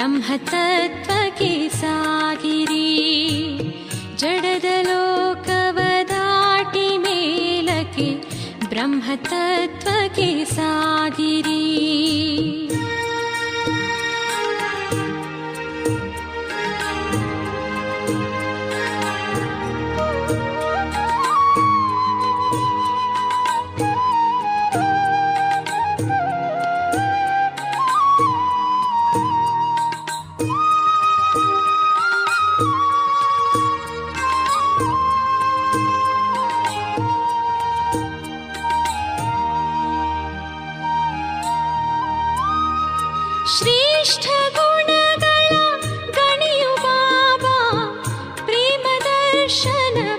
ब्रह्म तत्त्वकी सागिरि जडद लोकवदालके ब्रह्म तत्त्वकि सागिरि। दर्शन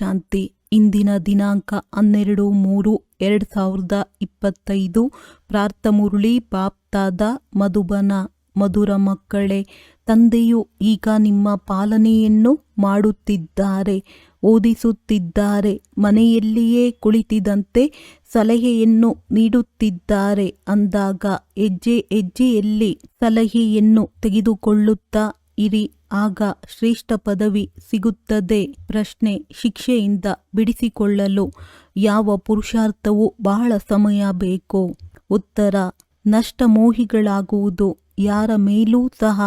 ಶಾಂತಿ. ಇಂದಿನ ದಿನಾಂಕ ಹನ್ನೆರಡು ಮೂರು ಎರಡು ಸಾವಿರದ ಇಪ್ಪತ್ತೈದು. ಪ್ರಾರ್ಥಮುರುಳಿ ಬಾಪ್ತಾದ ಮಧುಬನ, ಮಧುರ ಮಕ್ಕಳೇ, ತಂದೆಯು ಈಗ ನಿಮ್ಮ ಪಾಲನೆಯನ್ನು ಮಾಡುತ್ತಿದ್ದಾರೆ, ಓದಿಸುತ್ತಿದ್ದಾರೆ, ಮನೆಯಲ್ಲಿಯೇ ಕುಳಿತಿದಂತೆ ಸಲಹೆಯನ್ನು ನೀಡುತ್ತಿದ್ದಾರೆ ಅಂದಾಗ ಹೆಜ್ಜೆ ಹೆಜ್ಜೆಯಲ್ಲಿ ಸಲಹೆಯನ್ನು ತೆಗೆದುಕೊಳ್ಳುತ್ತಾ ಇರಿ, ಆಗ ಶ್ರೇಷ್ಠ ಪದವಿ ಸಿಗುತ್ತದೆ. ಪ್ರಶ್ನೆ ಶಿಕ್ಷೆಯಿಂದ ಬಿಡಿಸಿಕೊಳ್ಳಲು ಯಾವ ಪುರುಷಾರ್ಥವು ಬಹಳ ಸಮಯ ಬೇಕು. ಉತ್ತರ, ನಷ್ಟಮೋಹಿಗಳಾಗುವುದು, ಯಾರ ಮೇಲೂ ಸಹ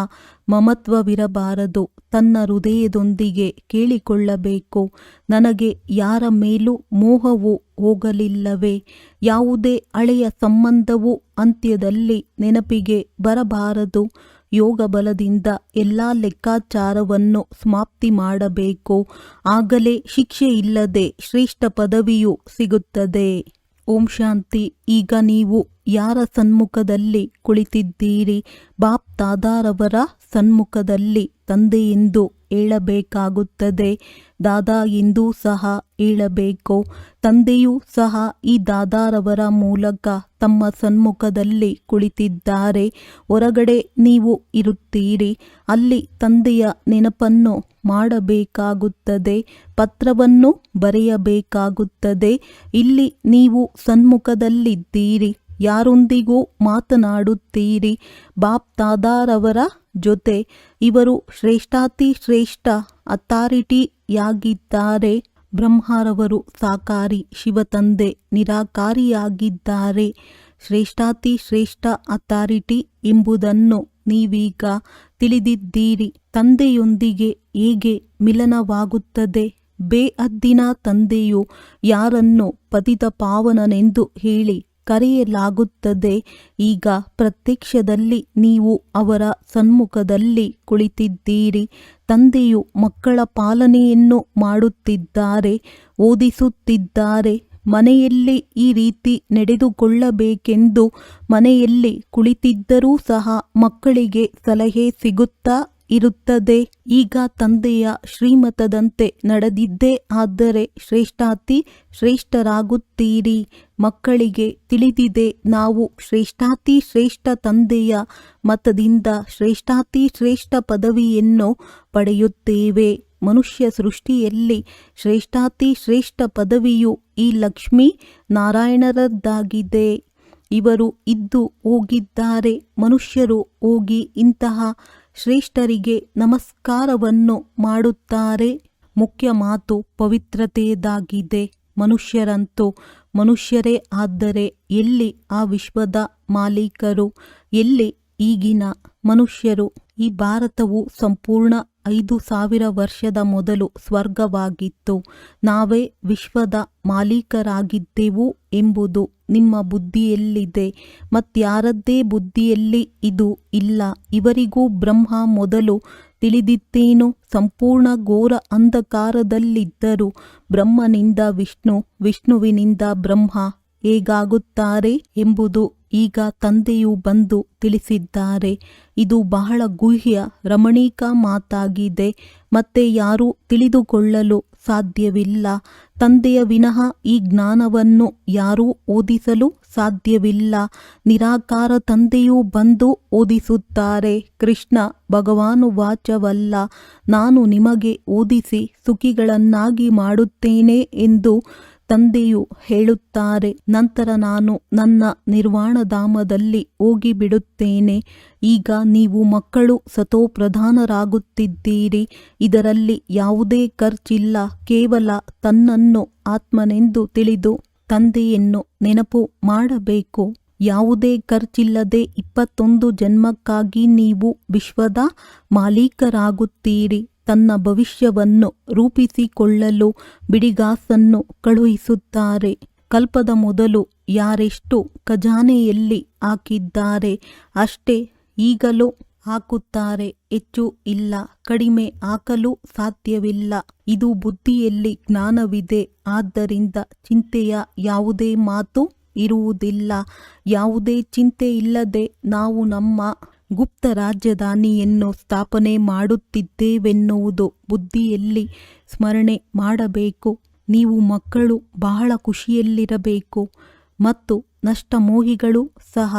ಮಮತ್ವವಿರಬಾರದು. ತನ್ನ ಹೃದಯದೊಂದಿಗೆ ಕೇಳಿಕೊಳ್ಳಬೇಕು. ನನಗೆ ಯಾರ ಮೇಲೂ ಮೋಹವು ಹೋಗಲಿಲ್ಲವೇ? ಯಾವುದೇ ಹಳೆಯ ಸಂಬಂಧವು ಅಂತ್ಯದಲ್ಲಿ ನೆನಪಿಗೆ ಬರಬಾರದು. ಯೋಗ ಬಲದಿಂದ ಎಲ್ಲ ಲೆಕ್ಕಾಚಾರವನ್ನು ಸಮಾಪ್ತಿ ಮಾಡಬೇಕು. ಆಗಲೇ ಶಿಕ್ಷೆ ಇಲ್ಲದೆ ಶ್ರೇಷ್ಠ ಪದವಿಯು ಸಿಗುತ್ತದೆ. ಓಂ ಶಾಂತಿ. ಈಗ ನೀವು ಯಾರ ಸನ್ಮುಖದಲ್ಲಿ ಕುಳಿತಿದ್ದೀರಿ? ಬಾಪ್ ದಾದಾರವರ ಸನ್ಮುಖದಲ್ಲಿ ತಂದೆ ಎಂದು ಹೇಳಬೇಕಾಗುತ್ತದೆ ದಾದಾ ಇಂದೂ ಸಹ ಏಳಬೇಕು. ತಂದೆಯೂ ಸಹ ಈ ದಾದಾರವರ ಮೂಲಕ ತಮ್ಮ ಸನ್ಮುಖದಲ್ಲಿ ಕುಳಿತಿದ್ದಾರೆ. ಹೊರಗಡೆ ನೀವು ಇರುತ್ತೀರಿ. ಅಲ್ಲಿ ತಂದೆಯ ನೆನಪನ್ನು ಮಾಡಬೇಕಾಗುತ್ತದೆ. ಪತ್ರವನ್ನು ಬರೆಯಬೇಕಾಗುತ್ತದೆ. ಇಲ್ಲಿ ನೀವು ಸನ್ಮುಖದಲ್ಲಿದ್ದೀರಿ. ಯಾರೊಂದಿಗೂ ಮಾತನಾಡುತ್ತೀರಿ? ಬಾಪ್ ದಾದಾರವರ ಜೊತೆ ಇವರು ಶ್ರೇಷ್ಠಾತಿ ಶ್ರೇಷ್ಠ ಅಥಾರಿಟಿಯಾಗಿದ್ದಾರೆ. ಬ್ರಹ್ಮರವರು ಸಾಕಾರಿ ಶಿವತಂದೆ ನಿರಾಕಾರಿಯಾಗಿದ್ದಾರೆ. ಶ್ರೇಷ್ಠಾತಿ ಶ್ರೇಷ್ಠ ಅಥಾರಿಟಿ ಎಂಬುದನ್ನು ನೀವೀಗ ತಿಳಿದಿದ್ದೀರಿ. ತಂದೆಯೊಂದಿಗೆ ಹೇಗೆ ಮಿಲನವಾಗುತ್ತದೆ? ಬೇಅದ್ದಿನ ತಂದೆಯು ಯಾರನ್ನು ಪತಿತ ಪಾವನನೆಂದು ಹೇಳಿ ಕರೆಯಲಾಗುತ್ತದೆ. ಈಗ ಪ್ರತ್ಯಕ್ಷದಲ್ಲಿ ನೀವು ಅವರ ಸನ್ಮುಖದಲ್ಲಿ ಕುಳಿತಿದ್ದೀರಿ. ತಂದೆಯು ಮಕ್ಕಳ ಪಾಲನೆಯನ್ನು ಮಾಡುತ್ತಿದ್ದಾರೆ, ಓದಿಸುತ್ತಿದ್ದಾರೆ. ಮನೆಯಲ್ಲಿ ಈ ರೀತಿ ನಡೆದುಕೊಳ್ಳಬೇಕೆಂದು ಮನೆಯಲ್ಲಿ ಕುಳಿತಿದ್ದರೂ ಸಹ ಮಕ್ಕಳಿಗೆ ಸಲಹೆ ಸಿಗುತ್ತಾ? ಇರುತ್ತದೆ. ಈಗ ತಂದೆಯ ಶ್ರೀಮತದಂತೆ ನಡೆದಿದ್ದೇ ಆದರೆ ಶ್ರೇಷ್ಠಾತಿ ಶ್ರೇಷ್ಠರಾಗುತ್ತೀರಿ. ಮಕ್ಕಳಿಗೆ ತಿಳಿದಿದೆ ನಾವು ಶ್ರೇಷ್ಠಾತಿ ಶ್ರೇಷ್ಠ ತಂದೆಯ ಮತದಿಂದ ಶ್ರೇಷ್ಠಾತಿ ಶ್ರೇಷ್ಠ ಪದವಿಯನ್ನು ಪಡೆಯುತ್ತೇವೆ. ಮನುಷ್ಯ ಸೃಷ್ಟಿಯಲ್ಲಿ ಶ್ರೇಷ್ಠಾತಿ ಶ್ರೇಷ್ಠ ಪದವಿಯು ಈ ಲಕ್ಷ್ಮೀ ನಾರಾಯಣರದ್ದಾಗಿದೆ. ಇವರು ಇದ್ದು ಹೋಗಿದ್ದಾರೆ. ಮನುಷ್ಯರು ಹೋಗಿ ಇಂತಹ ಶ್ರೇಷ್ಠರಿಗೆ ನಮಸ್ಕಾರವನ್ನು ಮಾಡುತ್ತಾರೆ. ಮುಖ್ಯ ಮಾತು ಪವಿತ್ರತೆಯದಾಗಿದೆ ಮನುಷ್ಯರಂತೂ ಮನುಷ್ಯರೇ ಆದರೆ ಎಲ್ಲಿ ಆ ವಿಶ್ವದ ಮಾಲೀಕರು? ಎಲ್ಲಿ ಈಗಿನ ಮನುಷ್ಯರು ಈ ಭಾರತವು ಸಂಪೂರ್ಣ ಐದು ಸಾವಿರ ವರ್ಷದ ಮೊದಲು ಸ್ವರ್ಗವಾಗಿತ್ತು. ನಾವೇ ವಿಶ್ವದ ಮಾಲೀಕರಾಗಿದ್ದೆವು ಎಂಬುದು ನಿಮ್ಮ ಬುದ್ಧಿಯಲ್ಲಿದೆ. ಮತ್ಯಾರದ್ದೇ ಬುದ್ಧಿಯಲ್ಲಿ ಇದು ಇಲ್ಲ. ಇವರಿಗೂ ಬ್ರಹ್ಮ ಮೊದಲು ತಿಳಿದಿತ್ತೇನು? ಸಂಪೂರ್ಣ ಘೋರ ಅಂಧಕಾರದಲ್ಲಿದ್ದರು. ಬ್ರಹ್ಮನಿಂದ ವಿಷ್ಣು, ವಿಷ್ಣುವಿನಿಂದ ಬ್ರಹ್ಮ ಹೇಗಾಗುತ್ತಾರೆ ಎಂಬುದು ಈಗ ತಂದೆಯು ಬಂದು ತಿಳಿಸಿದ್ದಾರೆ. ಇದು ಬಹಳ ಗುಹ್ಯ, ರಮಣೀಕ ಮಾತಾಗಿದೆ. ಮತ್ತೆ ಯಾರೂ ತಿಳಿದುಕೊಳ್ಳಲು ಸಾಧ್ಯವಿಲ್ಲ. ತಂದೆಯ ವಿನಃ ಈ ಜ್ಞಾನವನ್ನು ಯಾರೂ ಓದಿಸಲು ಸಾಧ್ಯವಿಲ್ಲ. ನಿರಾಕಾರ ತಂದೆಯೂ ಬಂದು ಓದಿಸುತ್ತಾರೆ. ಕೃಷ್ಣ ಭಗವಾನು ವಾಚವಲ್ಲ. ನಾನು ನಿಮಗೆ ಓದಿಸಿ ಸುಖಿಗಳನ್ನಾಗಿ ಮಾಡುತ್ತೇನೆ ಎಂದು ತಂದೆಯು ಹೇಳುತ್ತಾರೆ, ನಂತರ ನಾನು ನನ್ನ ನಿರ್ವಾಣಧಾಮದಲ್ಲಿ ಹೋಗಿಬಿಡುತ್ತೇನೆ. ಈಗ ನೀವು ಮಕ್ಕಳು ಸತೋಪ್ರಧಾನರಾಗುತ್ತಿದ್ದೀರಿ. ಇದರಲ್ಲಿ ಯಾವುದೇ ಖರ್ಚಿಲ್ಲ. ಕೇವಲ ತನ್ನನ್ನು ಆತ್ಮನೆಂದು ತಿಳಿದು ತಂದೆಯನ್ನು ನೆನಪು ಮಾಡಬೇಕು. ಯಾವುದೇ ಖರ್ಚಿಲ್ಲದೆ ಇಪ್ಪತ್ತೊಂದು ಜನ್ಮಕ್ಕಾಗಿ ನೀವು ವಿಶ್ವದ ಮಾಲೀಕರಾಗುತ್ತೀರಿ. ತನ್ನ ಭವಿಷ್ಯವನ್ನು ರೂಪಿಸಿಕೊಳ್ಳಲು ಬಿಡಿಗಾಸನ್ನು ಕಳುಹಿಸುತ್ತಾರೆ. ಕಲ್ಪದ ಮೊದಲು ಯಾರೆಷ್ಟು ಖಜಾನೆಯಲ್ಲಿ ಹಾಕಿದ್ದಾರೆ, ಅಷ್ಟೇ ಈಗಲೂ ಹಾಕುತ್ತಾರೆ. ಹೆಚ್ಚು ಇಲ್ಲ, ಕಡಿಮೆ ಹಾಕಲು ಸಾಧ್ಯವಿಲ್ಲ. ಇದು ಬುದ್ಧಿಯಲ್ಲಿ ಜ್ಞಾನವಿದೆ, ಆದ್ದರಿಂದ ಚಿಂತೆಯ ಯಾವುದೇ ಮಾತು ಇರುವುದಿಲ್ಲ. ಯಾವುದೇ ಚಿಂತೆ ಇಲ್ಲದೆ ನಾವು ನಮ್ಮ ಗುಪ್ತ ರಾಜಧಾನಿಯನ್ನು ಸ್ಥಾಪನೆ ಮಾಡುತ್ತಿದ್ದೇವೆನ್ನುವುದು ಬುದ್ಧಿಯಲ್ಲಿ ಸ್ಮರಣೆ ಮಾಡಬೇಕು. ನೀವು ಮಕ್ಕಳು ಬಹಳ ಖುಷಿಯಲ್ಲಿರಬೇಕು ಮತ್ತು ನಷ್ಟಮೋಹಿಗಳು ಸಹ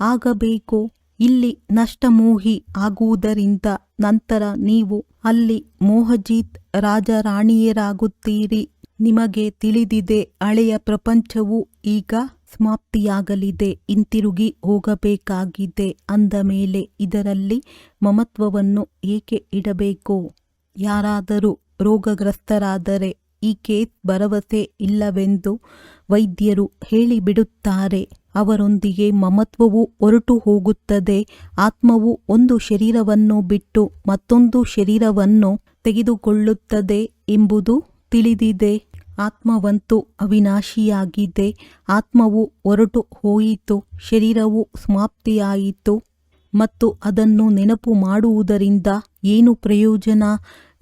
ಆಗಬೇಕು. ಇಲ್ಲಿ ನಷ್ಟಮೋಹಿ ಆಗುವುದರಿಂದ ನಂತರ ನೀವು ಅಲ್ಲಿ ಮೋಹಜೀತ್ ರಾಜರಾಣಿಯರಾಗುತ್ತೀರಿ. ನಿಮಗೆ ತಿಳಿದಿದೆ, ಹಳೆಯ ಪ್ರಪಂಚವು ಈಗ ಸಮಾಪ್ತಿಯಾಗಲಿದೆ. ಹಿಂತಿರುಗಿ ಹೋಗಬೇಕಾಗಿದೆ. ಅಂದ ಮೇಲೆ ಇದರಲ್ಲಿ ಮಮತ್ವವನ್ನು ಏಕೆ ಇಡಬೇಕು? ಯಾರಾದರೂ ರೋಗಗ್ರಸ್ತರಾದರೆ ಈ ಕೇಸ್ ಭರವಸೆ ಇಲ್ಲವೆಂದು ವೈದ್ಯರು ಹೇಳಿಬಿಡುತ್ತಾರೆ. ಅವರೊಂದಿಗೆ ಮಮತ್ವವು ಹೊರಟು ಹೋಗುತ್ತದೆ. ಆತ್ಮವು ಒಂದು ಶರೀರವನ್ನು ಬಿಟ್ಟು ಮತ್ತೊಂದು ಶರೀರವನ್ನು ತೆಗೆದುಕೊಳ್ಳುತ್ತದೆ ಎಂಬುದು ತಿಳಿದಿದೆ. ಆತ್ಮವಂತೂ ಅವಿನಾಶಿಯಾಗಿದೆ. ಆತ್ಮವು ಹೊರಟು ಹೋಯಿತು, ಶರೀರವು ಸಮಾಪ್ತಿಯಾಯಿತು. ಮತ್ತು ಅದನ್ನು ನೆನಪು ಮಾಡುವುದರಿಂದ ಏನು ಪ್ರಯೋಜನ?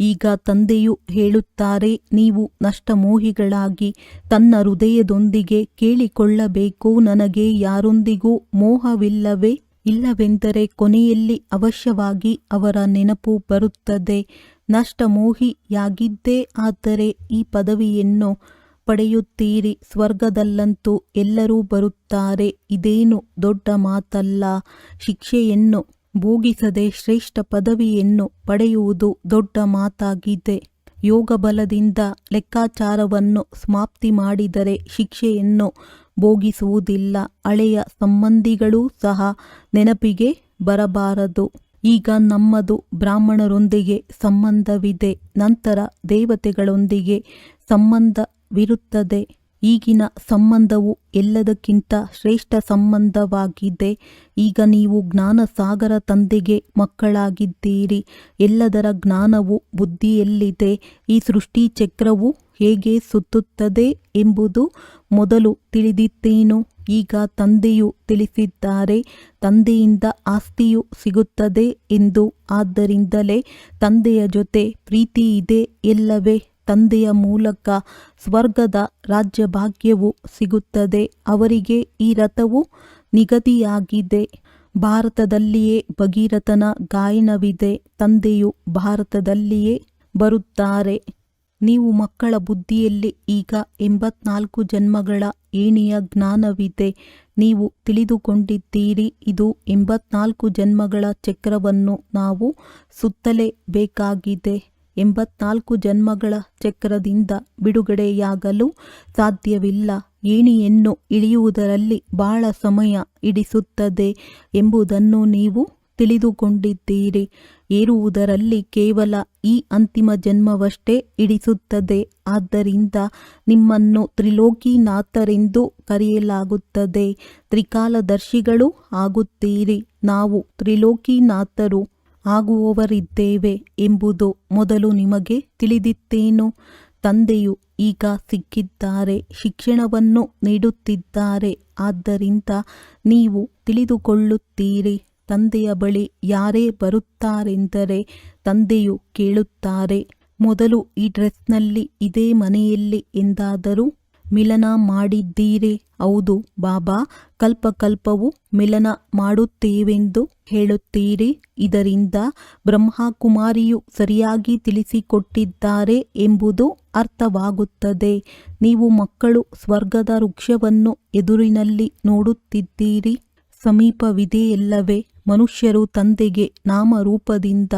ಈಗ ತಂದೆಯು ಹೇಳುತ್ತಾರೆ, ನೀವು ನಷ್ಟಮೋಹಿಗಳಾಗಿ ತನ್ನ ಹೃದಯದೊಂದಿಗೆ ಕೇಳಿಕೊಳ್ಳಬೇಕು. ನನಗೆ ಯಾರೊಂದಿಗೂ ಮೋಹವಿಲ್ಲವೇ? ಇಲ್ಲವೆಂದರೆ ಕೊನೆಯಲ್ಲಿ ಅವಶ್ಯವಾಗಿ ಅವರ ನೆನಪು ಬರುತ್ತದೆ. ನಷ್ಟಮೋಹಿಯಾಗಿದ್ದೇ ಆದರೆ ಈ ಪದವಿಯನ್ನು ಪಡೆಯುತ್ತೀರಿ. ಸ್ವರ್ಗದಲ್ಲಂತೂ ಎಲ್ಲರೂ ಬರುತ್ತಾರೆ. ಇದೇನು ದೊಡ್ಡ ಮಾತಲ್ಲ. ಶಿಕ್ಷೆಯನ್ನು ಭೋಗಿಸದೆ ಶ್ರೇಷ್ಠ ಪದವಿಯನ್ನು ಪಡೆಯುವುದು ದೊಡ್ಡ ಮಾತಾಗಿದೆ. ಯೋಗ ಬಲದಿಂದ ಲೆಕ್ಕಾಚಾರವನ್ನು ಸಮಾಪ್ತಿ ಮಾಡಿದರೆ ಶಿಕ್ಷೆಯನ್ನು ಭೋಗಿಸುವುದಿಲ್ಲ. ಹಳೆಯ ಸಂಬಂಧಿಗಳೂ ಸಹ ನೆನಪಿಗೆ ಬರಬಾರದು. ಈಗ ನಮ್ಮದು ಬ್ರಾಹ್ಮಣರೊಂದಿಗೆ ಸಂಬಂಧವಿದೆ ನಂತರ ದೇವತೆಗಳೊಂದಿಗೆ ಸಂಬಂಧವಿರುತ್ತದೆ. ಈಗಿನ ಸಂಬಂಧವು ಎಲ್ಲದಕ್ಕಿಂತ ಶ್ರೇಷ್ಠ ಸಂಬಂಧವಾಗಿದೆ. ಈಗ ನೀವು ಜ್ಞಾನ ಸಾಗರ ತಂದೆಗೆ ಮಕ್ಕಳಾಗಿದ್ದೀರಿ. ಎಲ್ಲದರ ಜ್ಞಾನವು ಬುದ್ಧಿಯಲ್ಲಿದೆ. ಈ ಸೃಷ್ಟಿ ಚಕ್ರವು ಹೇಗೆ ಸುತ್ತುತ್ತದೆ ಎಂಬುದು ಮೊದಲು ತಿಳಿದಿತ್ತೇನು ಈಗ ತಂದೆಯು ತಿಳಿಸಿದ್ದಾರೆ. ತಂದೆಯಿಂದ ಆಸ್ತಿಯು ಸಿಗುತ್ತದೆ ಎಂದು ಆದ್ದರಿಂದಲೇ ತಂದೆಯ ಜೊತೆ ಪ್ರೀತಿ ಇದೆ ಎಲ್ಲವೇ. ತಂದೆಯ ಮೂಲಕ ಸ್ವರ್ಗದ ರಾಜ್ಯಭಾಗ್ಯವು ಸಿಗುತ್ತದೆ. ಅವರಿಗೆ ಈ ರಥವು ನಿಗದಿಯಾಗಿದೆ. ಭಾರತದಲ್ಲಿಯೇ ಭಗೀರಥನ ಗಾಯನವಿದೆ. ತಂದೆಯು ಭಾರತದಲ್ಲಿಯೇ ಬರುತ್ತಾರೆ. ನೀವು ಮಕ್ಕಳ ಬುದ್ಧಿಯಲ್ಲಿ ಈಗ ಎಂಬತ್ನಾಲ್ಕು ಜನ್ಮಗಳ ಏಣಿಯ ಜ್ಞಾನವಿದೆ. ನೀವು ತಿಳಿದುಕೊಂಡಿದ್ದೀರಿ, ಇದು ಎಂಬತ್ನಾಲ್ಕು ಜನ್ಮಗಳ ಚಕ್ರವನ್ನು ನಾವು ಸುತ್ತಲೇಬೇಕಾಗಿದೆ. ಎಂಬತ್ನಾಲ್ಕು ಜನ್ಮಗಳ ಚಕ್ರದಿಂದ ಬಿಡುಗಡೆಯಾಗಲು ಸಾಧ್ಯವಿಲ್ಲ. ಏಣಿಯನ್ನು ಇಳಿಯುವುದರಲ್ಲಿ ಬಹಳ ಸಮಯ ಹಿಡಿಸುತ್ತದೆ ಎಂಬುದನ್ನು ನೀವು ತಿಳಿದುಕೊಂಡಿದ್ದೀರಿ. ಏರುವುದರಲ್ಲಿ ಕೇವಲ ಈ ಅಂತಿಮ ಜನ್ಮವಷ್ಟೇ ಇಡಿಸುತ್ತದೆ ಆದ್ದರಿಂದ ನಿಮ್ಮನ್ನು ತ್ರಿಲೋಕಿನಾಥರೆಂದು ಕರೆಯಲಾಗುತ್ತದೆ. ತ್ರಿಕಾಲದರ್ಶಿಗಳು ಆಗುತ್ತೀರಿ. ನಾವು ತ್ರಿಲೋಕಿನಾಥರು. ಆಗುವವರಿದ್ದೇವೆ ಎಂಬುದು ಮೊದಲು ನಿಮಗೆ ತಿಳಿದಿತ್ತೇನು? ತಂದೆಯು ಈಗ ಸಿಕ್ಕಿದ್ದಾರೆ, ಶಿಕ್ಷಣವನ್ನು ನೀಡುತ್ತಿದ್ದಾರೆ. ಆದ್ದರಿಂದ ನೀವು ತಿಳಿದುಕೊಳ್ಳುತ್ತೀರಿ, ತಂದೆಯ ಬಳಿ ಯಾರೇ ಬರುತ್ತಾರೆಂದರೆ ತಂದೆಯು ಕೇಳುತ್ತಾರೆ. ಮೊದಲು ಈ ಡ್ರೆಸ್ನಲ್ಲಿ ಇದೇ ಮನೆಯಲ್ಲಿ ಎಂದಾದರೂ ಮಿಲನ ಮಾಡಿದ್ದೀರಿ? ಹೌದು ಬಾಬಾ, ಕಲ್ಪಕಲ್ಪವು ಮಿಲನ ಮಾಡುತ್ತೇವೆಂದು ಹೇಳುತ್ತೀರಿ. ಇದರಿಂದ ಬ್ರಹ್ಮಕುಮಾರಿಯು ಸರಿಯಾಗಿ ತಿಳಿಸಿಕೊಟ್ಟಿದ್ದಾರೆ ಎಂಬುದು ಅರ್ಥವಾಗುತ್ತದೆ. ನೀವು ಮಕ್ಕಳು ಸ್ವರ್ಗದ ವೃಕ್ಷವನ್ನು ಎದುರಿನಲ್ಲಿ ನೋಡುತ್ತಿದ್ದೀರಿ. ಸಮೀಪವಿದೆಯಲ್ಲವೇ, ಮನುಷ್ಯರು ತಂದೆಗೆ ನಾಮರೂಪದಿಂದ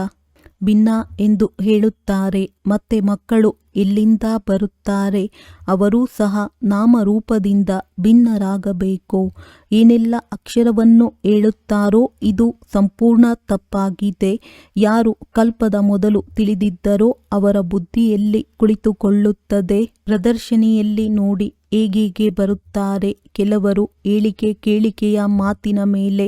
ಭಿನ್ನ ಎಂದು ಹೇಳುತ್ತಾರೆ, ಮತ್ತೆ ಮಕ್ಕಳು ಇಲ್ಲಿಂದ ಬರುತ್ತಾರೆ, ಅವರೂ ಸಹ ನಾಮರೂಪದಿಂದ ಭಿನ್ನರಾಗಬೇಕು. ಏನೆಲ್ಲ ಅಕ್ಷರವನ್ನು ಹೇಳುತ್ತಾರೋ ಇದು ಸಂಪೂರ್ಣ ತಪ್ಪಾಗಿದೆ. ಯಾರು ಕಲ್ಪದ ಮೊದಲು ತಿಳಿದಿದ್ದರೋ ಅವರ ಬುದ್ಧಿಯಲ್ಲಿ ಕುಳಿತುಕೊಳ್ಳುತ್ತದೆ. ಪ್ರದರ್ಶನಿಯಲ್ಲಿ ನೋಡಿ ಹೇಗೇಗೆ ಬರುತ್ತಾರೆ. ಕೆಲವರು ಹೇಳಿಕೆ ಕೇಳಿಕೆಯ ಮಾತಿನ ಮೇಲೆ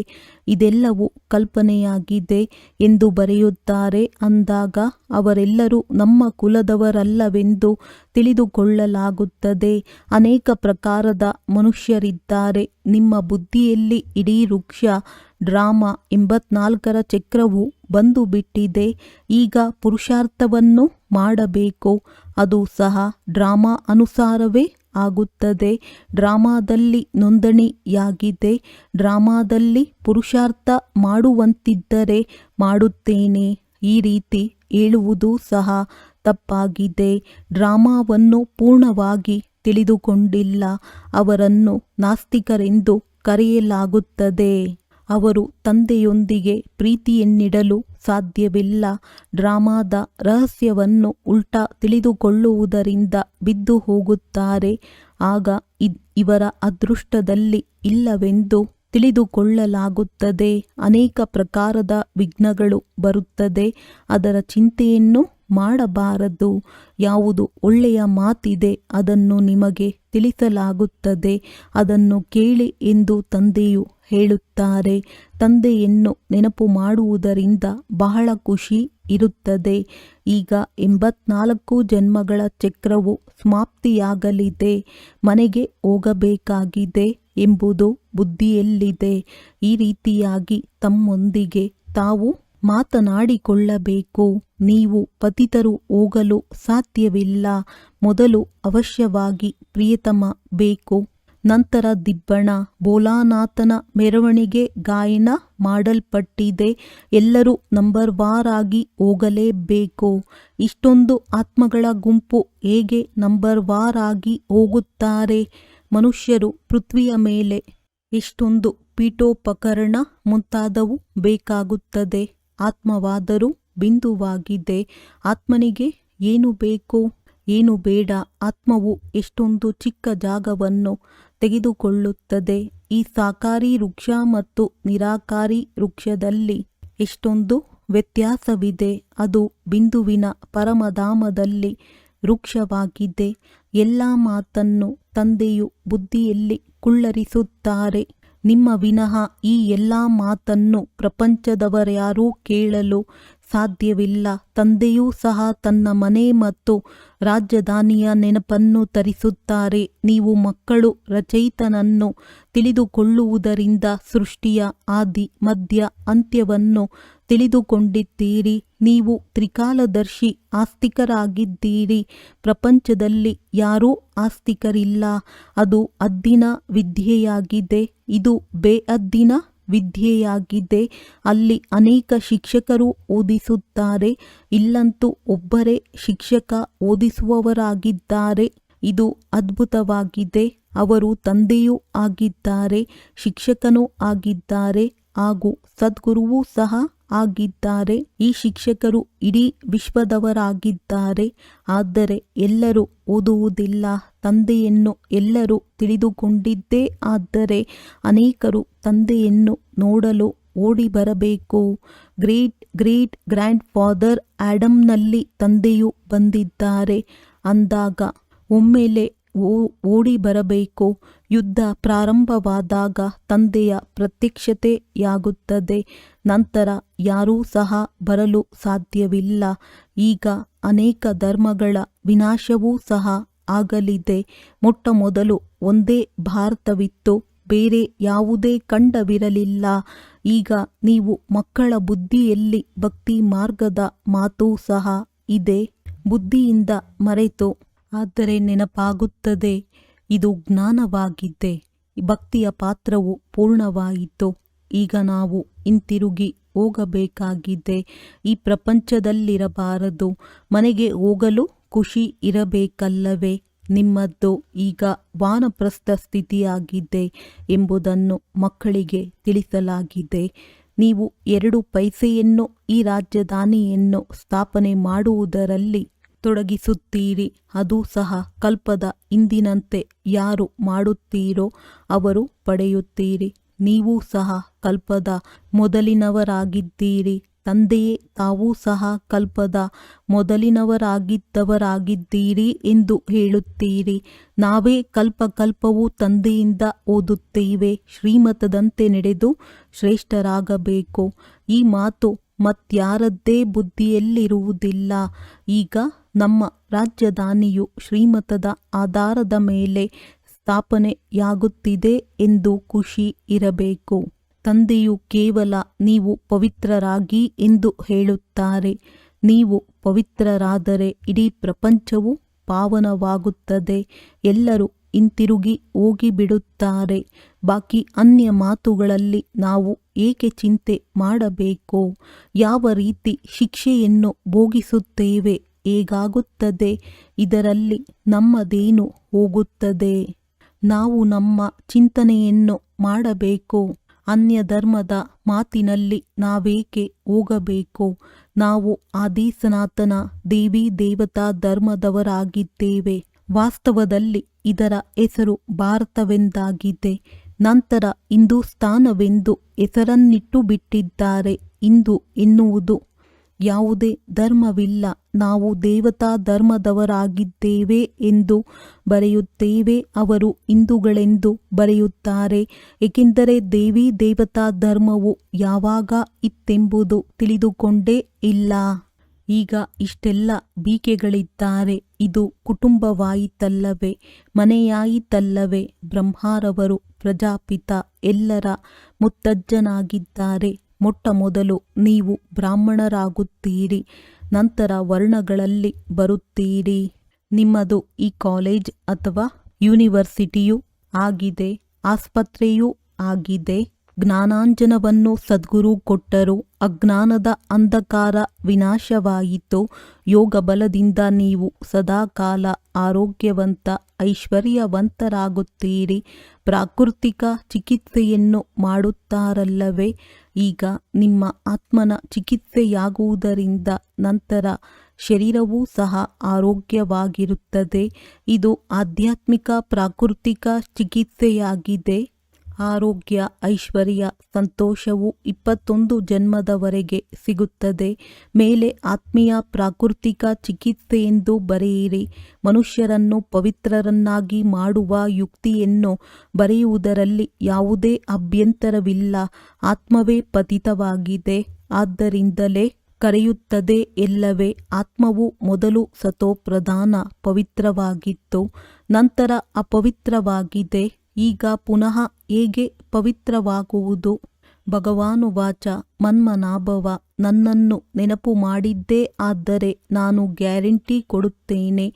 ಇದೆಲ್ಲವೂ ಕಲ್ಪನೆಯಾಗಿದೆ ಎಂದು ಬರೆಯುತ್ತಾರೆ. ಅಂದಾಗ ಅವರೆಲ್ಲರೂ ನಮ್ಮ ಕುಲದವರಲ್ಲವೆಂದು ತಿಳಿದುಕೊಳ್ಳಲಾಗುತ್ತದೆ. ಅನೇಕ ಪ್ರಕಾರದ ಮನುಷ್ಯರಿದ್ದಾರೆ. ನಿಮ್ಮ ಬುದ್ಧಿಯಲ್ಲಿ ಇಡೀ ವೃಕ್ಷ, ಡ್ರಾಮಾ ಎಂಬತ್ನಾಲ್ಕರ ಚಕ್ರವು ಬಂದು ಬಿಟ್ಟಿದೆ ಈಗ ಪುರುಷಾರ್ಥವನ್ನು ಮಾಡಬೇಕು. ಅದು ಸಹ ಡ್ರಾಮಾ ಅನುಸಾರವೇ? ಆಗುತ್ತದೆ. ಡ್ರಾಮಾದಲ್ಲಿ ನೋಂದಣಿಯಾಗಿದೆ. ಡ್ರಾಮಾದಲ್ಲಿ ಪುರುಷಾರ್ಥ ಮಾಡುವಂತಿದ್ದರೆ ಮಾಡುತ್ತೇನೆ. ಈ ರೀತಿ ಹೇಳುವುದು ಸಹ ತಪ್ಪಾಗಿದೆ. ಡ್ರಾಮಾವನ್ನು ಪೂರ್ಣವಾಗಿ ತಿಳಿದುಕೊಂಡಿಲ್ಲ. ಅವರನ್ನು ನಾಸ್ತಿಕರೆಂದು ಕರೆಯಲಾಗುತ್ತದೆ. ಅವರು ತಂದೆಯೊಂದಿಗೆ ಪ್ರೀತಿಯನ್ನಿಡಲು ಸಾಧ್ಯವಿಲ್ಲ. ಡ್ರಾಮಾದ ರಹಸ್ಯವನ್ನು ಉಲ್ಟಾ ತಿಳಿದುಕೊಳ್ಳುವುದರಿಂದ ಬಿದ್ದು ಹೋಗುತ್ತಾರೆ. ಆಗ ಇವರ ಅದೃಷ್ಟದಲ್ಲಿ ಇಲ್ಲವೆಂದು ತಿಳಿದುಕೊಳ್ಳಲಾಗುತ್ತದೆ. ಅನೇಕ ಪ್ರಕಾರದ ವಿಘ್ನಗಳು ಬರುತ್ತದೆ. ಅದರ ಚಿಂತೆಯನ್ನು ಮಾಡಬಾರದು. ಯಾವುದು ಒಳ್ಳೆಯ ಮಾತಿದೆ ಅದನ್ನು ನಿಮಗೆ ತಿಳಿಸಲಾಗುತ್ತದೆ. ಅದನ್ನು ಕೇಳಿ ಎಂದು ತಂದೆಯು ಹೇಳುತ್ತಾರೆ. ತಂದೆಯನ್ನು ನೆನಪು ಮಾಡುವುದರಿಂದ ಬಹಳ ಖುಷಿ ಇರುತ್ತದೆ. ಈಗ ಎಂಬತ್ನಾಲ್ಕು ಜನ್ಮಗಳ ಚಕ್ರವು ಸಮಾಪ್ತಿಯಾಗಲಿದೆ. ಮನೆಗೆ ಹೋಗಬೇಕಾಗಿದೆ ಎಂಬುದು ಬುದ್ಧಿಯಲ್ಲಿದೆ. ಈ ರೀತಿಯಾಗಿ ತಮ್ಮೊಂದಿಗೆ ತಾವು ಮಾತನಾಡಿಕೊಳ್ಳಬೇಕು. ನೀವು ಪತಿತರು ಹೋಗಲು ಸಾಧ್ಯವಿಲ್ಲ. ಮೊದಲು ಅವಶ್ಯವಾಗಿ ಪ್ರಿಯತಮ ಬೇಕು. ನಂತರ ದಿಬ್ಬಣ ಬೋಲಾನಾಥನ ಮೆರವಣಿಗೆ ಗಾಯನ ಮಾಡಲ್ಪಟ್ಟಿದೆ. ಎಲ್ಲರೂ ನಂಬರ್ ವಾರ್ ಆಗಿ ಹೋಗಲೇಬೇಕು. ಇಷ್ಟೊಂದು ಆತ್ಮಗಳ ಗುಂಪು ಹೇಗೆ ನಂಬರ್ ವಾರ್ ಆಗಿ ಹೋಗುತ್ತಾರೆ? ಮನುಷ್ಯರು ಪೃಥ್ವಿಯ ಮೇಲೆ ಇಷ್ಟೊಂದು ಪೀಠೋಪಕರಣ ಮುಂತಾದವು ಬೇಕಾಗುತ್ತದೆ. ಆತ್ಮವಾದರೂ ಬಿಂದುವಾಗಿದೆ. ಆತ್ಮನಿಗೆ ಏನು ಬೇಕು? ಏನು ಬೇಡ? ಆತ್ಮವು ಎಷ್ಟೊಂದು ಚಿಕ್ಕ ಜಾಗವನ್ನು ತೆಗೆದುಕೊಳ್ಳುತ್ತದೆ. ಈ ಸಾಕಾರಿ ವೃಕ್ಷ ಮತ್ತು ನಿರಾಕಾರಿ ವೃಕ್ಷದಲ್ಲಿ ಎಷ್ಟೊಂದು ವ್ಯತ್ಯಾಸವಿದೆ. ಅದು ಬಿಂದುವಿನ ಪರಮಧಾಮದಲ್ಲಿ ವೃಕ್ಷವಾಗಿದೆ. ಎಲ್ಲ ಮಾತನ್ನು ತಂದೆಯು ಬುದ್ಧಿಯಲ್ಲಿ ಕುಳ್ಳರಿಸುತ್ತಾರೆ. ನಿಮ್ಮ ವಿನಃ ಈ ಎಲ್ಲ ಮಾತನ್ನು ಪ್ರಪಂಚದವರ್ಯಾರೂ ಕೇಳಲು ಸಾಧ್ಯವಿಲ್ಲ. ತಂದೆಯೂ ಸಹ ತನ್ನ ಮನೆ ಮತ್ತು ರಾಜಧಾನಿಯ ನೆನಪನ್ನು ತರಿಸುತ್ತಾರೆ. ನೀವು ಮಕ್ಕಳು, ರಚಯಿತನನ್ನು ತಿಳಿದುಕೊಳ್ಳುವುದರಿಂದ ಸೃಷ್ಟಿಯ ಆದಿ, ಮಧ್ಯ, ಅಂತ್ಯವನ್ನು ತಿಳಿದುಕೊಂಡಿದ್ದೀರಿ. ನೀವು ತ್ರಿಕಾಲದರ್ಶಿ, ಆಸ್ತಿಕರಾಗಿದ್ದೀರಿ. ಪ್ರಪಂಚದಲ್ಲಿ ಯಾರೂ ಆಸ್ತಿಕರಿಲ್ಲ. ಅದು ಅದ್ದಿನ ವಿದ್ಯೆಯಾಗಿದೆ. ಇದು ಬೇಅದ್ದಿನ ವಿದ್ಯೆಯಾಗಿದೆ. ಅಲ್ಲಿ ಅನೇಕ ಶಿಕ್ಷಕರು ಓದಿಸುತ್ತಾರೆ. ಇಲ್ಲಂತೂ ಒಬ್ಬರೇ ಶಿಕ್ಷಕ ಓದಿಸುವವರಾಗಿದ್ದಾರೆ. ಇದು ಅದ್ಭುತವಾಗಿದೆ. ಅವರು ತಂದೆಯೂ ಆಗಿದ್ದಾರೆ, ಶಿಕ್ಷಕನೂ ಆಗಿದ್ದಾರೆ, ಹಾಗೂ ಸದ್ಗುರುವೂ ಸಹ ಆಗಿದ್ದಾರೆ. ಈ ಶಿಕ್ಷಕರು ಇಡೀ ವಿಶ್ವದವರಾಗಿದ್ದಾರೆ. ಆದರೆ ಎಲ್ಲರೂ ಓದುವುದಿಲ್ಲ. ತಂದೆಯನ್ನು ಎಲ್ಲರೂ ತಿಳಿದುಕೊಂಡಿದ್ದೇ. ಆದರೆ ಅನೇಕರು ತಂದೆಯನ್ನು ನೋಡಲು ಓಡಿ ಬರಬೇಕು ಗ್ರೇಟ್ ಗ್ರೇಟ್ ಗ್ರ್ಯಾಂಡ್ ಫಾದರ್ ಆಡಮ್ನಲ್ಲಿ ತಂದೆಯು ಬಂದಿದ್ದಾರೆ. ಅಂದಾಗ ಒಮ್ಮೆಲೆ ಓಡಿ ಬರಬೇಕು ಯುದ್ಧ ಪ್ರಾರಂಭವಾದಾಗ ತಂದೆಯ ಪ್ರತ್ಯಕ್ಷತೆಯಾಗುತ್ತದೆ. ನಂತರ ಯಾರೂ ಸಹ ಬರಲು ಸಾಧ್ಯವಿಲ್ಲ. ಈಗ ಅನೇಕ ಧರ್ಮಗಳ ವಿನಾಶವೂ ಸಹ ಆಗಲಿದೆ. ಮೊಟ್ಟ ಮೊದಲು ಒಂದೇ ಭಾರತವಿತ್ತು, ಬೇರೆ ಯಾವುದೇ ಕಂಡವಿರಲಿಲ್ಲ ಈಗ ನೀವು ಮಕ್ಕಳ ಬುದ್ಧಿಯಲ್ಲಿ ಭಕ್ತಿ ಮಾರ್ಗದ ಮಾತೂ ಸಹ ಇದೆ. ಬುದ್ಧಿಯಿಂದ ಮರೆತು ಆದರೆ ನೆನಪಾಗುತ್ತದೆ, ಇದು ಜ್ಞಾನವಾಗಿದ್ದೆ ಭಕ್ತಿಯ ಪಾತ್ರವು ಪೂರ್ಣವಾಯಿತು. ಈಗ ನಾವು ಹಿಂತಿರುಗಿ ಹೋಗಬೇಕಾಗಿದೆ. ಈ ಪ್ರಪಂಚದಲ್ಲಿರಬಾರದು. ಮನೆಗೆ ಹೋಗಲು ಖುಷಿ ಇರಬೇಕಲ್ಲವೇ? ನಿಮ್ಮದ್ದು ಈಗ ವಾನಪ್ರಸ್ಥ ಸ್ಥಿತಿಯಾಗಿದೆ ಎಂಬುದನ್ನು ಮಕ್ಕಳಿಗೆ ತಿಳಿಸಲಾಗಿದೆ. ನೀವು ಎರಡು ಪೈಸೆಯನ್ನು, ಈ ರಾಜಧಾನಿಯನ್ನು ಸ್ಥಾಪನೆ ಮಾಡುವುದರಲ್ಲಿ ತೊಡಗಿಸುತ್ತೀರಿ. ಅದು ಸಹ ಕಲ್ಪದ ಇಂದಿನಂತೆ ಯಾರು ಮಾಡುತ್ತೀರೋ ಅವರು ಪಡೆಯುತ್ತೀರಿ. ನೀವು ಸಹ ಕಲ್ಪದ ಮೊದಲಿನವರಾಗಿದ್ದೀರಿ. ತಂದೆಯೇ, ತಾವೂ ಸಹ ಕಲ್ಪದ ಮೊದಲಿನವರಾಗಿದ್ದವರಾಗಿದ್ದೀರಿ ಎಂದು ಹೇಳುತ್ತೀರಿ. ನಾವೇ ಕಲ್ಪ ಕಲ್ಪವು ತಂದೆಯಿಂದ ಓದುತ್ತೇವೆ. ಶ್ರೀಮತದಂತೆ ನಡೆದು ಶ್ರೇಷ್ಠರಾಗಬೇಕು. ಈ ಮಾತು ಮತ್ಯಾರದ್ದೇ ಬುದ್ಧಿಯಲ್ಲಿರುವುದಿಲ್ಲ. ಈಗ ನಮ್ಮ ರಾಜಧಾನಿಯು ಶ್ರೀಮತದ ಆಧಾರದ ಮೇಲೆ ಸ್ಥಾಪನೆಯಾಗುತ್ತಿದೆ ಎಂದು ಖುಷಿ ಇರಬೇಕು. ತಂದೆಯು ಕೇವಲ ನೀವು ಪವಿತ್ರರಾಗಿ ಎಂದು ಹೇಳುತ್ತಾರೆ. ನೀವು ಪವಿತ್ರರಾದರೆ ಇಡೀ ಪ್ರಪಂಚವು ಪಾವನವಾಗುತ್ತದೆ. ಎಲ್ಲರೂ ಹಿಂತಿರುಗಿ ಹೋಗಿಬಿಡುತ್ತಾರೆ ಬಾಕಿ ಅನ್ಯ ಮಾತುಗಳಲ್ಲಿ ನಾವು ಏಕೆ ಚಿಂತೆ ಮಾಡಬೇಕು? ಯಾವ ರೀತಿ ಶಿಕ್ಷೆಯನ್ನು ಭೋಗಿಸುತ್ತೇವೆ? ಹೇಗಾಗುತ್ತದೆ? ಇದರಲ್ಲಿ ನಮ್ಮದೇನು ಹೋಗುತ್ತದೆ? ನಾವು ನಮ್ಮ ಚಿಂತನೆಯನ್ನು ಮಾಡಬೇಕು. ಅನ್ಯ ಧರ್ಮದ ಮಾತಿನಲ್ಲಿ ನಾವೇಕೆ ಹೋಗಬೇಕು? ನಾವು ಆದಿ ಸನಾತನ ದೇವಿ ದೇವತಾ ಧರ್ಮದವರಾಗಿದ್ದೇವೆ. ವಾಸ್ತವದಲ್ಲಿ ಇದರ ಹೆಸರು ಭಾರತವೆಂದಾಗಿದೆ. ನಂತರ ಹಿಂದೂಸ್ತಾನವೆಂದು ಹೆಸರನ್ನಿಟ್ಟು ಬಿಟ್ಟಿದ್ದಾರೆ. ಇಂದು ಎನ್ನುವುದು ಯಾವುದೇ ಧರ್ಮವಿಲ್ಲ. ನಾವು ದೇವತಾ ಧರ್ಮದವರಾಗಿದ್ದೇವೆ ಎಂದು ಬರೆಯುತ್ತೇವೆ. ಅವರು ಹಿಂದೂಗಳೆಂದು ಬರೆಯುತ್ತಾರೆ. ಏಕೆಂದರೆ ದೇವಿ ದೇವತಾ ಧರ್ಮವು ಯಾವಾಗ ಇತ್ತೆಂಬುದು ತಿಳಿದುಕೊಂಡೇ ಇಲ್ಲ. ಈಗ ಇಷ್ಟೆಲ್ಲ ಬೀಕೆಗಳಿದ್ದಾರೆ. ಇದು ಕುಟುಂಬವಾಯಿತಲ್ಲವೇ, ಮನೆಯಾಯಿತಲ್ಲವೇ, ಬ್ರಹ್ಮಾರವರು ಪ್ರಜಾಪಿತ ಎಲ್ಲರ ಮುತ್ತಜ್ಜನಾಗಿದ್ದಾರೆ. ಮೊಟ್ಟ ಮೊದಲು ನೀವು ಬ್ರಾಹ್ಮಣರಾಗುತ್ತೀರಿ, ನಂತರ ವರ್ಣಗಳಲ್ಲಿ ಬರುತ್ತೀರಿ. ನಿಮ್ಮದು ಈ ಕಾಲೇಜ್ ಅಥವಾ ಯೂನಿವರ್ಸಿಟಿಯೂ ಆಗಿದೆ, ಆಸ್ಪತ್ರೆಯೂ ಆಗಿದೆ. ಜ್ಞಾನಾಂಜನವನ್ನು ಸದ್ಗುರು ಕೊಟ್ಟರು ಅಜ್ಞಾನದ ಅಂಧಕಾರ ವಿನಾಶವಾಯಿತು. ಯೋಗ ಬಲದಿಂದ ನೀವು ಸದಾಕಾಲ ಆರೋಗ್ಯವಂತ, ಐಶ್ವರ್ಯವಂತರಾಗುತ್ತೀರಿ. ಪ್ರಾಕೃತಿಕ ಚಿಕಿತ್ಸೆಯನ್ನು ಮಾಡುತ್ತಾರಲ್ಲವೇ ಈಗ ನಿಮ್ಮ ಆತ್ಮನ ಚಿಕಿತ್ಸೆಯಾಗುವುದರಿಂದ ನಂತರ ಶರೀರವೂ ಸಹ ಆರೋಗ್ಯವಾಗಿರುತ್ತದೆ. ಇದು ಆಧ್ಯಾತ್ಮಿಕ ಪ್ರಾಕೃತಿಕ ಚಿಕಿತ್ಸೆಯಾಗಿದೆ. ಆರೋಗ್ಯ, ಐಶ್ವರ್ಯ, ಸಂತೋಷವು ಇಪ್ಪತ್ತೊಂದು ಜನ್ಮದವರೆಗೆ ಸಿಗುತ್ತದೆ. ಮೇಲೆ ಆತ್ಮೀಯ ಪ್ರಾಕೃತಿಕ ಚಿಕಿತ್ಸೆ ಎಂದು ಬರೆಯಿರಿ. ಮನುಷ್ಯರನ್ನು ಪವಿತ್ರರನ್ನಾಗಿ ಮಾಡುವ ಯುಕ್ತಿಯನ್ನು ಬರೆಯುವುದರಲ್ಲಿ ಯಾವುದೇ ಅಭ್ಯಂತರವಿಲ್ಲ. ಆತ್ಮವೇ ಪತಿತವಾಗಿದೆ. ಆದ್ದರಿಂದಲೇ ಕರೆಯುತ್ತದೆ ಎಲ್ಲವೇ. ಆತ್ಮವು ಮೊದಲು ಸತೋಪ್ರಧಾನ ಪವಿತ್ರವಾಗಿತ್ತು, ನಂತರ ಅಪವಿತ್ರವಾಗಿದೆ. ಈಗ ಪುನಃ ಹೇಗೆ ಪವಿತ್ರವಾಗುವುದು? ಭಗವಾನುವಾಚ ಮನ್ಮನಾಭವ ನನ್ನನ್ನು ನೆನಪು ಮಾಡಿದ್ದೇ ಆದರೆ ನಾನು ಗ್ಯಾರಂಟಿ ಕೊಡುತ್ತೇನೆ.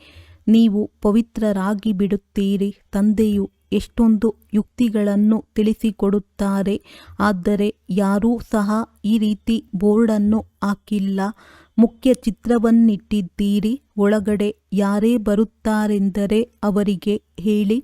ನೀವು ಪವಿತ್ರರಾಗಿ ಬಿಡುತ್ತೀರಿ. ತಂದೆಯು ಎಷ್ಟೊಂದು ಯುಕ್ತಿಗಳನ್ನು ತಿಳಿಸಿಕೊಡುತ್ತಾರೆ. ಆದರೆ ಯಾರೂ ಸಹ ಈ ರೀತಿ ಬೋರ್ಡನ್ನು ಹಾಕಿಲ್ಲ. ಮುಖ್ಯ ಚಿತ್ರವನ್ನಿಟ್ಟಿದ್ದೀರಿ. ಒಳಗಡೆ ಯಾರೇ ಬರುತ್ತಾರೆಂದರೆ ಅವರಿಗೆ ಹೇಳಿ.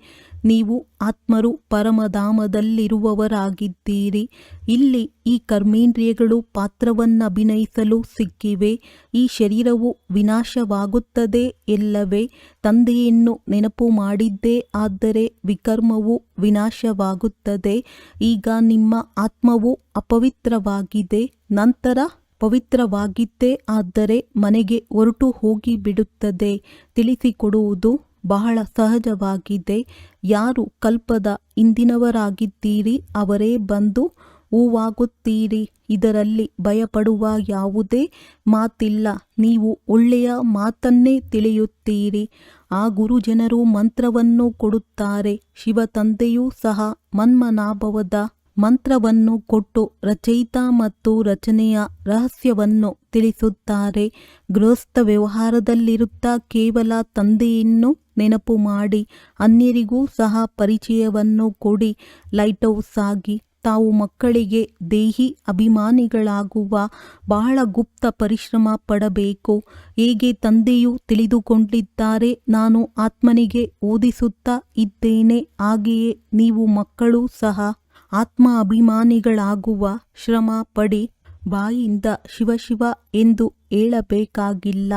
ನೀವು ಆತ್ಮರು ಪರಮಧಾಮದಲ್ಲಿರುವವರಾಗಿದ್ದೀರಿ. ಇಲ್ಲಿ ಈ ಕರ್ಮೇಂದ್ರಿಯಗಳು ಪಾತ್ರವನ್ನಭಿನಯಿಸಲು ಸಿಕ್ಕಿವೆ. ಈ ಶರೀರವು ವಿನಾಶವಾಗುತ್ತದೆ ಎಲ್ಲವೇ. ತಂದೆಯನ್ನು ನೆನಪು ಮಾಡಿದ್ದೇ ಆದರೆ ವಿಕರ್ಮವು ವಿನಾಶವಾಗುತ್ತದೆ. ಈಗ ನಿಮ್ಮ ಆತ್ಮವು ಅಪವಿತ್ರವಾಗಿದೆ. ನಂತರ ಪವಿತ್ರವಾಗಿದ್ದೇ ಆದರೆ ಮನೆಗೆ ಹೊರಟು ಹೋಗಿ ಬಿಡುತ್ತದೆ ತಿಳಿಸಿಕೊಡುವುದು ಬಹಳ ಸಹಜವಾಗಿದೆ ಯಾರು ಕಲ್ಪದ ಇಂದಿನವರಾಗಿದ್ದೀರಿ, ಅವರೇ ಬಂದು ಹೂವಾಗುತ್ತೀರಿ. ಇದರಲ್ಲಿ ಭಯಪಡುವ ಯಾವುದೇ ಮಾತಿಲ್ಲ. ನೀವು ಒಳ್ಳೆಯ ಮಾತನ್ನೇ ತಿಳಿಯುತ್ತೀರಿ. ಆ ಗುರುಜನರು ಮಂತ್ರವನ್ನು ಕೊಡುತ್ತಾರೆ. ಶಿವ ತಂದೆಯೂ ಸಹ ಮನ್ಮನಾಭವದ ಮಂತ್ರವನ್ನು ಕೊಟ್ಟು ರಚಯಿತ ಮತ್ತು ರಚನೆಯ ರಹಸ್ಯವನ್ನು ತಿಳಿಸುತ್ತಾರೆ. ಗೃಹಸ್ಥ ವ್ಯವಹಾರದಲ್ಲಿರುತ್ತಾ ಕೇವಲ ತಂದೆಯನ್ನು ನೆನಪು ಮಾಡಿ, ಅನ್ಯರಿಗೂ ಸಹ ಪರಿಚಯವನ್ನು ಕೊಡಿ. ಲೈಟ್ ಹೌಸ್ ಆಗಿ ತಾವು ಮಕ್ಕಳಿಗೆ ದೇಹಿ ಅಭಿಮಾನಿಗಳಾಗುವ ಬಹಳ ಗುಪ್ತ ಪರಿಶ್ರಮ ಪಡಬೇಕು. ಹೇಗೆ ತಂದೆಯು ತಿಳಿದುಕೊಂಡಿದ್ದಾರೆ, ನಾನು ಆತ್ಮನಿಗೆ ಓದಿಸುತ್ತಾ ಇದ್ದೇನೆ, ಹಾಗೆಯೇ ನೀವು ಮಕ್ಕಳು ಸಹ ಆತ್ಮ ಅಭಿಮಾನಿಗಳಾಗುವ ಶ್ರಮ ಪಡಿ ಬಾಯಿಂದ ಶಿವ ಶಿವ ಎಂದು ಹೇಳಬೇಕಾಗಿಲ್ಲ.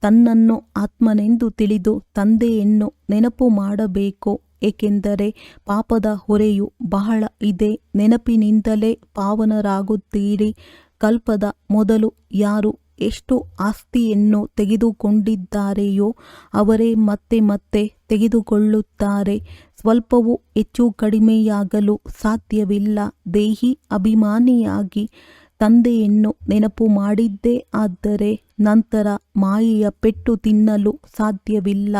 ತನ್ನನ್ನು ಆತ್ಮನೆಂದು ತಿಳಿದು ತಂದೆಯನ್ನು ನೆನಪು ಮಾಡಬೇಕು. ಏಕೆಂದರೆ ಪಾಪದ ಹೊರೆಯು ಬಹಳ ಇದೆ. ನೆನಪಿನಿಂದಲೇ ಪಾವನರಾಗುತ್ತೀರಿ. ಕಲ್ಪದ ಮೊದಲು ಯಾರು ಎಷ್ಟು ಆಸ್ತಿಯನ್ನು ತೆಗೆದುಕೊಂಡಿದ್ದಾರೆಯೋ ಅವರೇ ಮತ್ತೆ ಮತ್ತೆ ತೆಗೆದುಕೊಳ್ಳುತ್ತಾರೆ. ಸ್ವಲ್ಪವೂ ಹೆಚ್ಚು ಕಡಿಮೆಯಾಗಲು ಸಾಧ್ಯವಿಲ್ಲ. ದೇಹಿ ಅಭಿಮಾನಿಯಾಗಿ ತಂದೆಯನ್ನು ನೆನಪು ಮಾಡಿದ್ದೇ ಆದರೆ ನಂತರ ಮಾಯೆಯ ಪೆಟ್ಟು ತಿನ್ನಲು ಸಾಧ್ಯವಿಲ್ಲ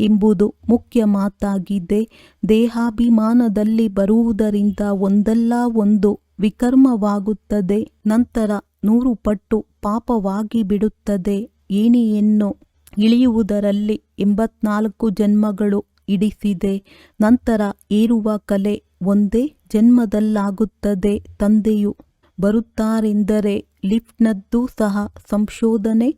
ಎಂಬುದು ಮುಖ್ಯ ಮಾತಾಗಿದೆ. ದೇಹಾಭಿಮಾನದಲ್ಲಿ ಬರುವುದರಿಂದ ಒಂದಲ್ಲ ಒಂದು ವಿಕರ್ಮವಾಗುತ್ತದೆ. ನಂತರ ನೂರು ಪಟ್ಟು ಪಾಪವಾಗಿ ಬಿಡುತ್ತದೆ. ಏಣಿಯನ್ನು ಇಳಿಯುವುದರಲ್ಲಿ ಎಂಬತ್ನಾಲ್ಕು ಜನ್ಮಗಳು ಇಡಿಸಿದೆ. ನಂತರ ಏರುವ ಕಲೆ ಒಂದೇ ಜನ್ಮದಲ್ಲಾಗುತ್ತದೆ. ತಂದೆಯು ಬರುತ್ತಾರೆಂದರೆ ಲಿಫ್ಟ್ನದ್ದು ಸಹ ಸಂಶೋಧನೆ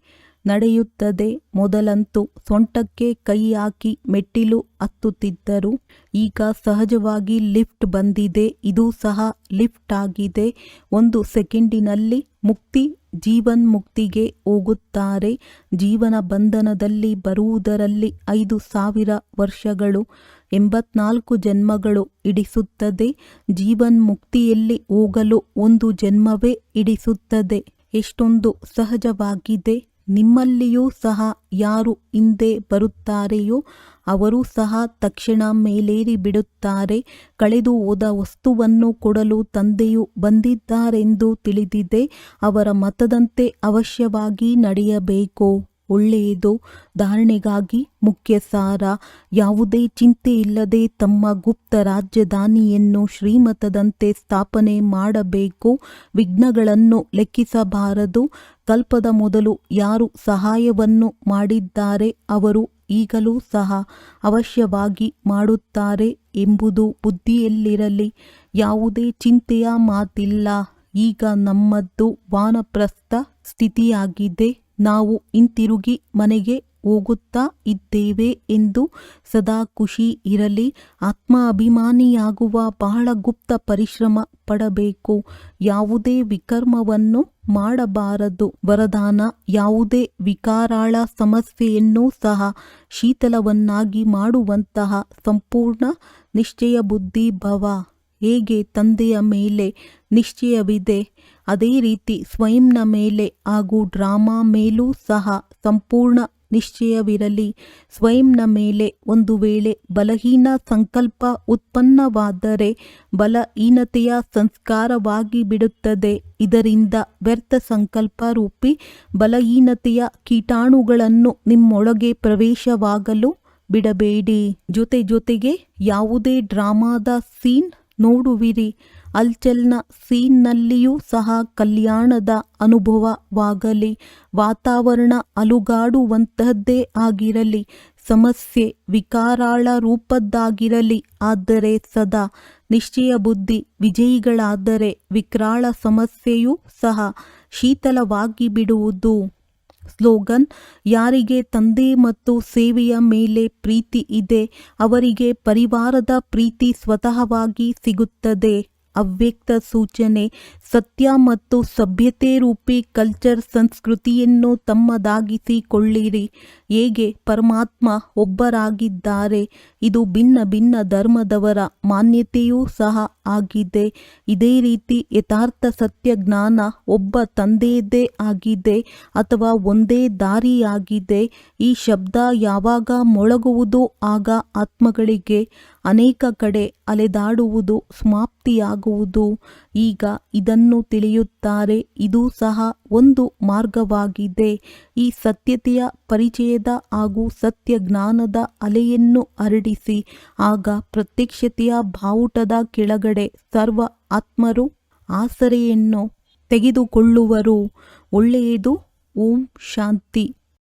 ನಡೆಯುತ್ತದೆ. ಮೊದಲಂತೂ ಸೊಂಟಕ್ಕೆ ಕೈ ಹಾಕಿ ಮೆಟ್ಟಿಲು ಹತ್ತುತ್ತಿದ್ದರು. ಈಗ ಸಹಜವಾಗಿ ಲಿಫ್ಟ್ ಬಂದಿದೆ. ಇದು ಸಹ ಲಿಫ್ಟ್ ಆಗಿದೆ. ಒಂದು ಸೆಕೆಂಡಿನಲ್ಲಿ ಮುಕ್ತಿ ಜೀವನ್ ಮುಕ್ತಿಗೆ ಹೋಗುತ್ತಾರೆ. ಜೀವನ ಬಂಧನದಲ್ಲಿ ಬರುವುದರಲ್ಲಿ ಐದು ಸಾವಿರ ವರ್ಷಗಳು, ಎಂಬತ್ನಾಲ್ಕು ಜನ್ಮಗಳು ಇಡಿಸುತ್ತದೆ ಜೀವನ್ಮುಕ್ತಿಯಲ್ಲಿ ಹೋಗಲು ಒಂದು ಜನ್ಮವೇ ಇಡಿಸುತ್ತದೆ ಎಷ್ಟೊಂದು ಸಹಜವಾಗಿದೆ. ನಿಮ್ಮಲ್ಲಿಯೂ ಸಹ ಯಾರು ಹಿಂದೆ ಬರುತ್ತಾರೆಯೋ ಅವರು ಸಹ ತಕ್ಷಣ ಮೇಲೇರಿ ಬಿಡುತ್ತಾರೆ. ಕಳೆದು ಹೋದ ವಸ್ತುವನ್ನು ಕೊಡಲು ತಂದೆಯು ಬಂದಿದ್ದಾರೆಂದು ತಿಳಿದಿದೆ. ಅವರ ಮತದಂತೆ ಅವಶ್ಯವಾಗಿ ನಡೆಯಬೇಕು. ಒಳ್ಳೆಯದು. ಧಾರಣೆಗಾಗಿ ಮುಖ್ಯ ಸಾರ ಯಾವುದೇ ಚಿಂತೆ ಇಲ್ಲದೆ ತಮ್ಮ ಗುಪ್ತ ರಾಜಧಾನಿಯನ್ನು ಶ್ರೀಮತದಂತೆ ಸ್ಥಾಪನೆ ಮಾಡಬೇಕು. ವಿಘ್ನಗಳನ್ನು ಲೆಕ್ಕಿಸಬಾರದು. ಕಲ್ಪದ ಮೊದಲು ಯಾರು ಸಹಾಯವನ್ನು ಮಾಡಿದ್ದಾರೆ ಅವರು ಈಗಲೂ ಸಹ ಅವಶ್ಯವಾಗಿ ಮಾಡುತ್ತಾರೆ ಎಂಬುದು ಬುದ್ಧಿಯಲ್ಲಿರಲಿ. ಯಾವುದೇ ಚಿಂತೆಯ ಮಾತಿಲ್ಲ. ಈಗ ನಮ್ಮದ್ದು ವಾನಪ್ರಸ್ಥ ಸ್ಥಿತಿಯಾಗಿದೆ. ನಾವು ಹಿಂತಿರುಗಿ ಮನೆಗೆ ಹೋಗುತ್ತಾ ಇದ್ದೇವೆ ಎಂದು ಸದಾ ಖುಷಿ ಇರಲಿ. ಆತ್ಮ ಅಭಿಮಾನಿಯಾಗುವ ಬಹಳ ಗುಪ್ತ ಪರಿಶ್ರಮ ಪಡಬೇಕು. ಯಾವುದೇ ವಿಕರ್ಮವನ್ನು ಮಾಡಬಾರದು. ವರದಾನ, ಯಾವುದೇ ವಿಕಾರಾಳ ಸಮಸ್ಯೆಯನ್ನು ಸಹ ಶೀತಲವನ್ನಾಗಿ ಮಾಡುವಂತಹ ಸಂಪೂರ್ಣ ನಿಶ್ಚಯ ಬುದ್ಧಿ ಭವ. ಹೇಗೆ ತಂದೆಯ ಮೇಲೆ ನಿಶ್ಚಯವಿದೆ, ಅದೇ ರೀತಿ ಸ್ವಯಂನ ಮೇಲೆ ಹಾಗೂ ಡ್ರಾಮಾ ಮೇಲೂ ಸಹ ಸಂಪೂರ್ಣ ನಿಶ್ಚಯವಿರಲಿ. ಸ್ವಯಂನ ಮೇಲೆ ಒಂದು ವೇಳೆ ಬಲಹೀನ ಸಂಕಲ್ಪ ಉತ್ಪನ್ನವಾದರೆ ಬಲಹೀನತೆಯ ಸಂಸ್ಕಾರವಾಗಿ ಬಿಡುತ್ತದೆ. ಇದರಿಂದ ವ್ಯರ್ಥ ಸಂಕಲ್ಪ ರೂಪಿ ಬಲಹೀನತೆಯ ಕೀಟಾಣುಗಳನ್ನು ನಿಮ್ಮೊಳಗೆ ಪ್ರವೇಶವಾಗಲು ಬಿಡಬೇಡಿ. ಜೊತೆ ಜೊತೆಗೆ ಯಾವುದೇ ಡ್ರಾಮಾದ ಸೀನ್ ನೋಡುವಿರಿ. ಅಲ್ಚಲ್ನ ಸೀನ್ನಲ್ಲಿಯೂ ಸಹ ಕಲ್ಯಾಣದ ಅನುಭವವಾಗಲಿ. ವಾತಾವರಣ ಅಲುಗಾಡುವಂತಹದ್ದೇ ಆಗಿರಲಿ. ಸಮಸ್ಯೆ ವಿಕಾರಾಳ ರೂಪದ್ದಾಗಿರಲಿ. ಆದರೆ ಸದಾ ನಿಶ್ಚಯ ಬುದ್ಧಿ ವಿಜಯಿಗಳಾದರೆ ವಿಕರಾಳ ಸಮಸ್ಯೆಯೂ ಸಹ ಶೀತಲವಾಗಿ ಬಿಡುವುದು ಸ್ಲೋಗನ್ ಯಾರಿಗೆ ತಂದೆ ಮತ್ತು ಸೇವೆಯ ಮೇಲೆ ಪ್ರೀತಿ ಇದೆ ಅವರಿಗೆ ಪರಿವಾರದ ಪ್ರೀತಿ ಸ್ವತಃವಾಗಿ ಸಿಗುತ್ತದೆ. ಅವ್ಯಕ್ತ ಸೂಚನೆ, ಸತ್ಯ ಮತ್ತು ಸಭ್ಯತೆ ರೂಪಿ ಕಲ್ಚರ್ ಸಂಸ್ಕೃತಿಯನ್ನು ತಮ್ಮದಾಗಿಸಿಕೊಳ್ಳಿರಿ. ಹೇಗೆ ಪರಮಾತ್ಮ ಒಬ್ಬರಾಗಿದ್ದಾರೆ, ಇದು ಭಿನ್ನ ಭಿನ್ನ ಧರ್ಮದವರ ಮಾನ್ಯತೆಯೂ ಸಹ ಆಗಿದೆ. ಇದೇ ರೀತಿ ಯಥಾರ್ಥ ಸತ್ಯ ಜ್ಞಾನ ಒಬ್ಬ ತಂದೆಯದೇ ಆಗಿದೆ ಅಥವಾ ಒಂದೇ ದಾರಿಯಾಗಿದೆ. ಈ ಶಬ್ದ ಯಾವಾಗ ಮೊಳಗುವುದು ಆಗ ಆತ್ಮಗಳಿಗೆ ಅನೇಕ ಕಡೆ ಅಲೆದಾಡುವುದು, ಸಮಾಪ್ತಿಯಾಗುವುದು. ಈಗ ಇದನ್ನು ತಿಳಿಯುತ್ತಾರೆ, ಇದು ಸಹ ಒಂದು ಮಾರ್ಗವಾಗಿದೆ. ಈ ಸತ್ಯತೆಯ ಪರಿಚಯದ ಹಾಗೂ ಸತ್ಯ ಜ್ಞಾನದ ಅಲೆಯನ್ನು ಹರಡಿಸಿ, ಆಗ ಪ್ರತ್ಯಕ್ಷತೆಯ ಬಾವುಟದ ಕೆಳಗಡೆ ಸರ್ವ ಆತ್ಮರು ಆಸರೆಯನ್ನು ತೆಗೆದುಕೊಳ್ಳುವರು. ಒಳ್ಳೆಯದು, ಓಂ ಶಾಂತಿ.